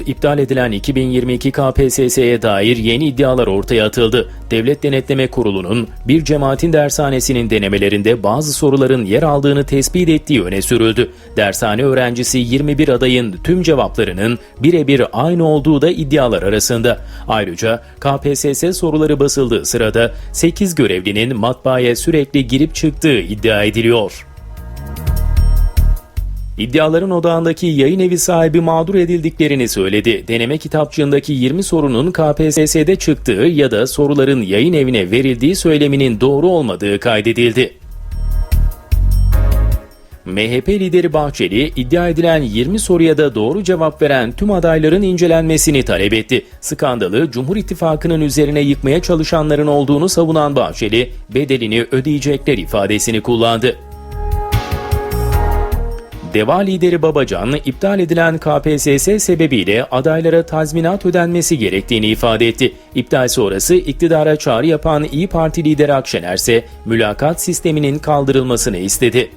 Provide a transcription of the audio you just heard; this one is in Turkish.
İptal edilen 2022 KPSS'ye dair yeni iddialar ortaya atıldı. Devlet Denetleme Kurulu'nun bir cemaatin dershanesinin denemelerinde bazı soruların yer aldığını tespit ettiği öne sürüldü. Dershane öğrencisi 21 adayın tüm cevaplarının birebir aynı olduğu da iddialar arasında. Ayrıca KPSS soruları basıldığı sırada 8 görevlinin matbaaya sürekli girip çıktığı iddia ediliyor. İddiaların odağındaki yayın evi sahibi mağdur edildiklerini söyledi. Deneme kitapçığındaki 20 sorunun KPSS'de çıktığı ya da soruların yayın evine verildiği söyleminin doğru olmadığı kaydedildi. MHP lideri Bahçeli, iddia edilen 20 soruya da doğru cevap veren tüm adayların incelenmesini talep etti. Skandalı Cumhur İttifakı'nın üzerine yıkmaya çalışanların olduğunu savunan Bahçeli, bedelini ödeyecekler ifadesini kullandı. Deva lideri Babacan, iptal edilen KPSS sebebiyle adaylara tazminat ödenmesi gerektiğini ifade etti. İptal sonrası iktidara çağrı yapan İyi Parti lideri Akşener ise mülakat sisteminin kaldırılmasını istedi.